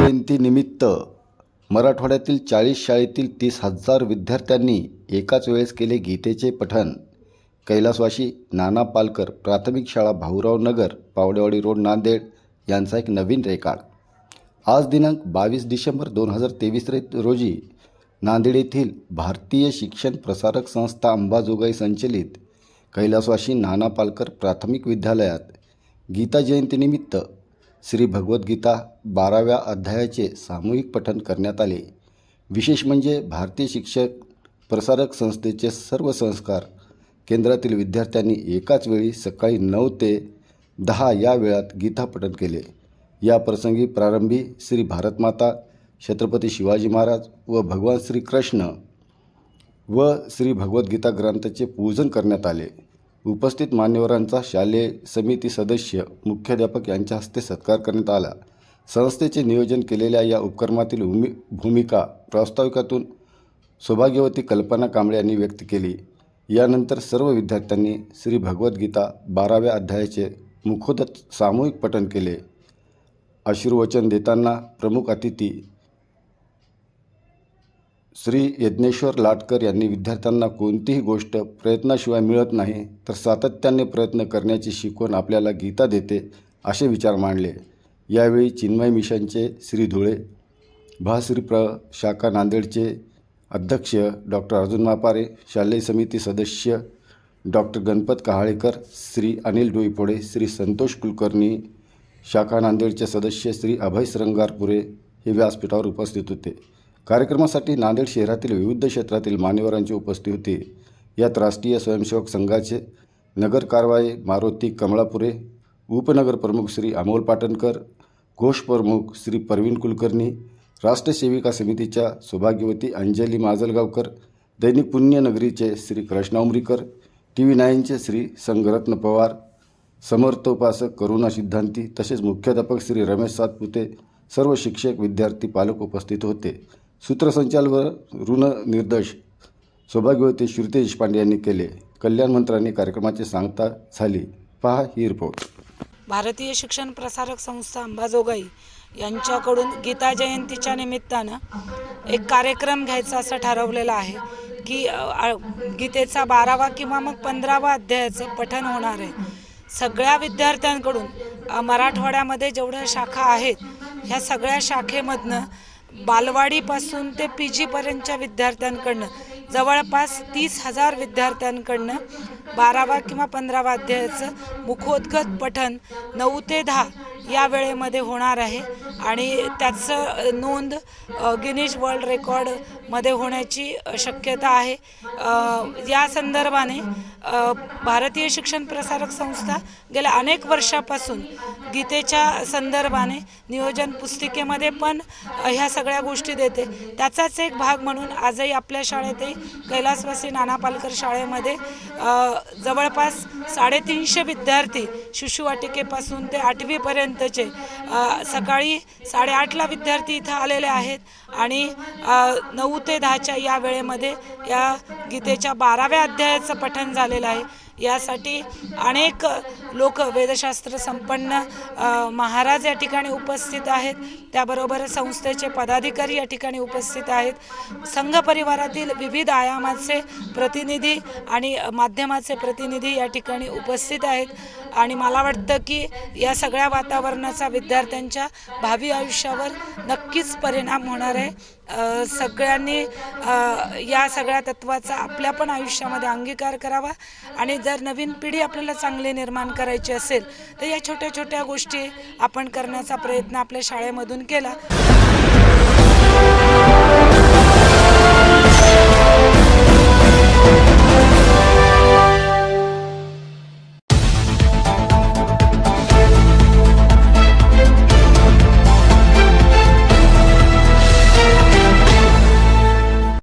जयंतीनिमित्त मराठवाड्यातील चाळीस शाळेतील तीस हजार विद्यार्थ्यांनी एकाच वेळेस केले गीतेचे पठण. कैलासवाशी नाना पालकर प्राथमिक शाळा भाऊराव नगर पावडेवाडी रोड नांदेड यांचा एक नवीन रेकॉर्ड आज दिनांक बावीस डिसेंबर दोन हजार तेवीस रोजी नांदेड येथील भारतीय शिक्षण प्रसारक संस्था अंबाजोगाई संचलित कैलासवाशी नाना पालकर प्राथमिक विद्यालयात गीता जयंतीनिमित्त श्री भगवद्गीता बाराव्या अध्यायाचे सामूहिक पठण करण्यात आले. विशेष म्हणजे भारतीय शिक्षक प्रसारक संस्थेचे सर्व संस्कार केंद्रातील विद्यार्थ्यांनी एकाच वेळी सकाळी नऊ ते दहा या वेळात गीता पठन केले. या प्रसंगी प्रारंभी श्री भारतमाता छत्रपती शिवाजी महाराज व भगवान श्रीकृष्ण व श्री भगवद्गीता ग्रंथाचे पूजन करण्यात आले. उपस्थित मान्यवरांचा शालेय समिती सदस्य मुख्याध्यापक यांच्या हस्ते सत्कार करण्यात आला. संस्थेचे नियोजन केलेल्या या उपक्रमातील भूमि भूमिका प्रास्ताविकातून सौभाग्यवती कल्पना कांबळे यांनी व्यक्त केली. यानंतर सर्व विद्यार्थ्यांनी श्री भगवद्गीता बाराव्या अध्यायाचे मुखोदत सामूहिक पठण केले. आशीर्वचन देताना प्रमुख अतिथी श्री यज्ञेश्वर लाटकर यांनी विद्यार्थ्यांना कोणतीही गोष्ट प्रयत्नाशिवाय मिळत नाही तर सातत्याने प्रयत्न करण्याची शिकवण आपल्याला गीता देते असे विचार मांडले. यावेळी चिन्मय मिशनचे श्री धुळे भाश्री प्र शाखा नांदेडचे अध्यक्ष डॉक्टर अर्जुन मापारे शालेय समिती सदस्य डॉक्टर गणपत कहाळेकर श्री अनिल डोईफोडे श्री संतोष कुलकर्णी शाखा नांदेडचे सदस्य श्री अभय श्रंगारपुरे हे व्यासपीठावर उपस्थित होते. कार्यक्रमासाठी नांदेड शहरातील विविध क्षेत्रातील मान्यवरांची उपस्थिती होती. यात राष्ट्रीय स्वयंसेवक संघाचे नगर कारवाई मारुती कमळापुरे उपनगर प्रमुख श्री अमोल पाटणकर घोष प्रमुख श्री परवीन कुलकर्णी राष्ट्र सेविका समितीच्या सौभाग्यवती अंजली माजलगावकर दैनिक पुण्यनगरीचे श्री कृष्णा उमरीकर टी व्ही नाईनचे श्री संगरत्न पवार समर्थोपासक करुणा सिद्धांती तसेच मुख्याध्यापक श्री रमेश सातपुते सर्व शिक्षक विद्यार्थी पालक उपस्थित होते. सूत्रसंचालन ऋण निर्देश सौभाग्यवती श्रुती देशपांडे यांनी केले. कल्याण मंत्र्यांनी कार्यक्रमाची सांगता झाली. पहा ही रिपोर्ट भारतीय शिक्षण प्रसारक संस्था अंबाजोगाई यांच्याकडून गीता जयंतीच्या निमित्तानं एक कार्यक्रम घ्यायचा असं ठरवलेलं आहे की गीतेचा बारावा किंवा मग पंधरावा अध्यायाचं पठन होणार आहे. सगळ्या विद्यार्थ्यांकडून मराठवाड्यामध्ये जेवढ्या शाखा आहेत ह्या सगळ्या शाखेमधनं बालवाडीपासून ते पी जीपर्यंतच्या विद्यार्थ्यांकडनं जवळपास तीस हजार विद्यार्थ्यांकडनं बारावा किंवा पंधरावा अध्यायाचं मुखोद्गत पठन नऊ ते दहा या वेळेमध्ये होणार आहे. आणि त्याचं नोंद गिनीज वर्ल्ड रेकॉर्डमध्ये होण्याची शक्यता आहे. या संदर्भाने भारतीय शिक्षण प्रसारक संस्था गेल्या अनेक वर्षापासून गीतेच्या संदर्भाने नियोजन पुस्तिकेमध्ये पण ह्या सगळ्या गोष्टी देते. त्याचाच एक भाग म्हणून आजही आपल्या शाळेतही कैलासवासी नाना पालकर शाळेमध्ये जवळपास साडेतीनशे विद्यार्थी शिशुवाटिकेपासून ते आठवीपर्यंतचे सकाळी साडेआठला विद्यार्थी इथं आलेले आहेत आणि नऊ ते दहाच्या या वेळेमध्ये या गीतेच्या बाराव्या अध्यायाचं पठण झालेलं आहे. यासाठी अनेक लोक वेदशास्त्र संपन्न महाराज या ठिकाणी उपस्थित आहेत. त्याबरोबर संस्थेचे पदाधिकारी या ठिकाणी उपस्थित आहेत. संघ परिवारातील विविध आयामाचे प्रतिनिधी आणि माध्यमाचे प्रतिनिधी या ठिकाणी उपस्थित आहेत. आणि मला वाटतं की या सगळ्या वातावरणाचा विद्यार्थ्यांच्या भावी आयुष्यावर नक्कीच परिणाम होणार आहे. सगळ्यांनी या सगळ्या तत्वाचा आपल्या पण आयुष्यामध्ये अंगीकार करावा आणि जर नवीन पिढी आपल्याला चांगली निर्माण करायची असेल तर या छोट्या छोट्या गोष्टी आपण करण्याचा प्रयत्न आपल्या शाळेमधून केला.